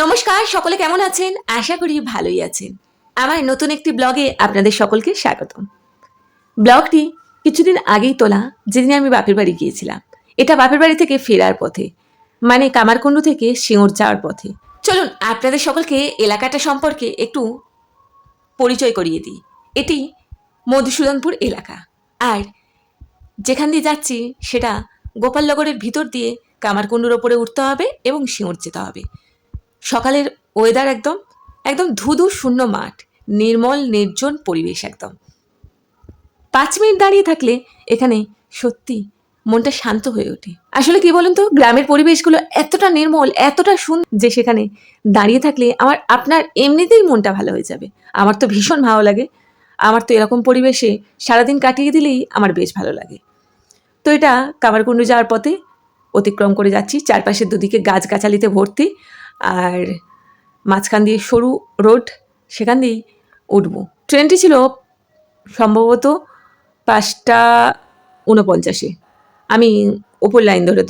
নমস্কার, সকলে কেমন আছেন? আশা করি ভালোই আছেন। আমার নতুন একটি ব্লগে আপনাদের সকলকে স্বাগতম। ব্লগটি কিছুদিন আগেই তোলা, যেদিন আমি বাপের বাড়ি গিয়েছিলাম। এটা বাপের বাড়ি থেকে ফেরার পথে মানে কামারকুণ্ডু থেকে সিঙ্গুর যাওয়ার পথে। চলুন, আপনাদের সকলকে এলাকাটা সম্পর্কে একটু পরিচয় করিয়ে দিই। এটি মধুসূদনপুর এলাকা। আর যেখান দিয়ে যাচ্ছি, সেটা গোপালনগরের ভিতর দিয়ে কামারকুণ্ডুর ওপরে উঠতে হবে এবং সিঙ্গুর যেতে হবে। সকালের ওয়েদার একদম একদম ধুধু শূন্য মাঠ, নির্মল নির্জন পরিবেশ একদম। পাঁচ মিনিট দাঁড়িয়ে থাকলে এখানে সত্যি মনটা শান্ত হয়ে ওঠে। আসলে কি বলুন তো, গ্রামের পরিবেশগুলো এতটা নির্মল, এতটা সুন্দর যে সেখানে দাঁড়িয়ে থাকলে আমার, আপনার এমনিতেই মনটা ভালো হয়ে যাবে। আমার তো ভীষণ ভালো লাগে। আমার তো এরকম পরিবেশে সারাদিন কাটিয়ে দিলেই আমার বেশ ভালো লাগে। তো এটা কামারকুণ্ডু যাওয়ার পথে অতিক্রম করে যাচ্ছি, চারপাশের দুদিকে গাছগাছালিতে ভর্তি। আর মাঝখান দিয়ে সরু রোড, সেখান দিয়েই উঠবো। ট্রেনটি ছিল সম্ভবত পাঁচটা উনপঞ্চাশে আমি ওপর লাইন ধরে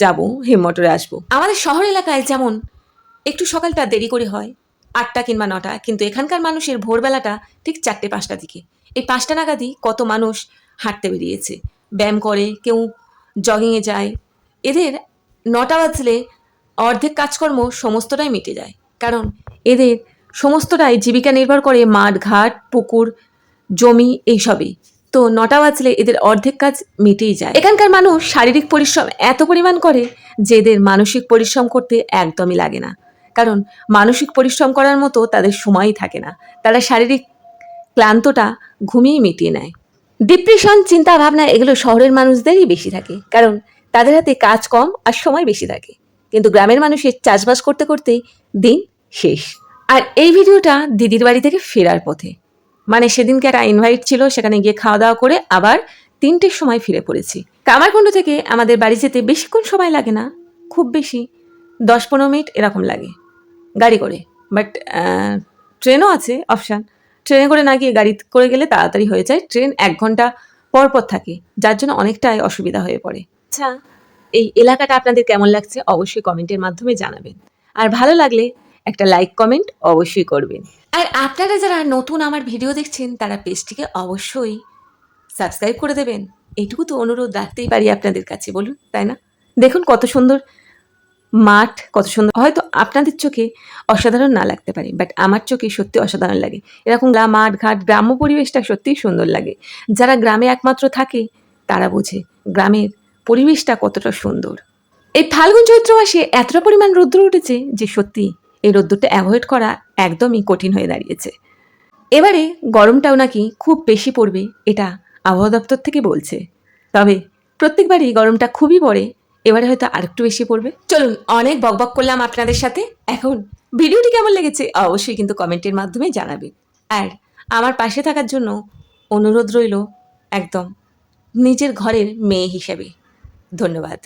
যাব হেমমটরে আসব। আমাদের শহর এলাকায় যেমন একটু সকালটা দেরি করে হয়, আটটা কিংবা নটা, কিন্তু এখানকার মানুষের ভোরবেলাটা ঠিক চারটে পাঁচটা দিকে। এই পাঁচটা নাগাদই কত মানুষ হাঁটতে বেরিয়েছে। ব্যায়াম করে, কেউ জগিংয়ে যায়। এদের নটা বাজলে অর্ধেক কাজকর্ম সমস্তটাই মিটে যায়। কারণ এদের সমস্তটাই জীবিকা নির্ভর করে মাঠ, ঘাট, পুকুর, জমি এইসবই। তো নটা বাজলে এদের অর্ধেক কাজ মিটেই যায়। এখানকার মানুষ শারীরিক পরিশ্রম এত পরিমাণ করে যে এদের মানসিক পরিশ্রম করতে একদমই লাগে না। কারণ মানসিক পরিশ্রম করার মতো তাদের সময়ই থাকে না। তারা শারীরিক ক্লান্তটা ঘুমিয়ে মিটিয়ে নেয়। ডিপ্রেশন চিন্তা ভাবনা এগুলো শহরের মানুষদেরই বেশি থাকে। কারণ তাদের হাতে কাজ কম আর সময় বেশি থাকে। কিন্তু গ্রামের মানুষের চাষবাস করতে করতেই দিন শেষ। আর এই ভিডিওটা দিদির বাড়ি থেকে ফেরার পথে। মানে সেদিনকে একটা ইনভাইট ছিল, সেখানে গিয়ে খাওয়া দাওয়া করে আবার তিনটের সময় ফিরে পড়েছি। কামারকুণ্ড থেকে আমাদের বাড়ি যেতে বেশিক্ষণ সময় লাগে না, খুব বেশি। দশ পনেরো মিনিট এরকম লাগে, গাড়ি করে। বাট ট্রেনও আছে অপশান ট্রেনে করে না গিয়ে গাড়ি করে গেলে তাড়াতাড়ি হয়ে যায়। ট্রেন এক ঘণ্টা পর পর থাকে, যার জন্য অনেকটাই অসুবিধা হয়ে পড়ে। আচ্ছা এই এলাকাটা আপনাদের কেমন লাগছে অবশ্যই কমেন্টের মাধ্যমে জানাবেন। আর ভালো লাগলে একটা লাইক কমেন্ট অবশ্যই করবেন। আর আপনারা যারা নতুন আমার ভিডিও দেখছেন, তারা পেজটিকে অবশ্যই সাবস্ক্রাইব করে দেবেন। এটুকু তো অনুরোধ রাখতেই পারি আপনাদের কাছে, বলুন, তাই না? দেখুন কত সুন্দর মাঠ, কত সুন্দর, হয়তো আপনাদের চোখে অসাধারণ না লাগতে পারে বাট আমার চোখে সত্যি অসাধারণ লাগে। এরকম গ্রাম, মাঠ, ঘাট, গ্রাম্য পরিবেশটা সত্যিই সুন্দর লাগে। যারা গ্রামে একমাত্র থাকে, তারা বোঝে, গ্রামের পরিবেশটা কতটা সুন্দর। এই ফাল্গুন চৈত্র মাসে এতটা পরিমাণ রৌদ্র উঠেছে যে সত্যি এই রোদ্দুরটা অ্যাভয়েড করা একদমই কঠিন হয়ে দাঁড়িয়েছে। এবারে গরমটাও নাকি খুব বেশি পড়বে এটা আবহাওয়া দপ্তর থেকে বলছে। তবে প্রত্যেকবারই গরমটা খুবই পড়ে, এবারে হয়তো আরেকটু বেশি পড়বে। চলুন অনেক বকবক করলাম আপনাদের সাথে। এখন ভিডিওটি কেমন লেগেছে অবশ্যই কিন্তু কমেন্টের মাধ্যমে জানাবেন। আর আমার পাশে থাকার জন্য অনুরোধ রইল একদম নিজের ঘরের মেয়ে হিসেবে। ধন্যবাদ।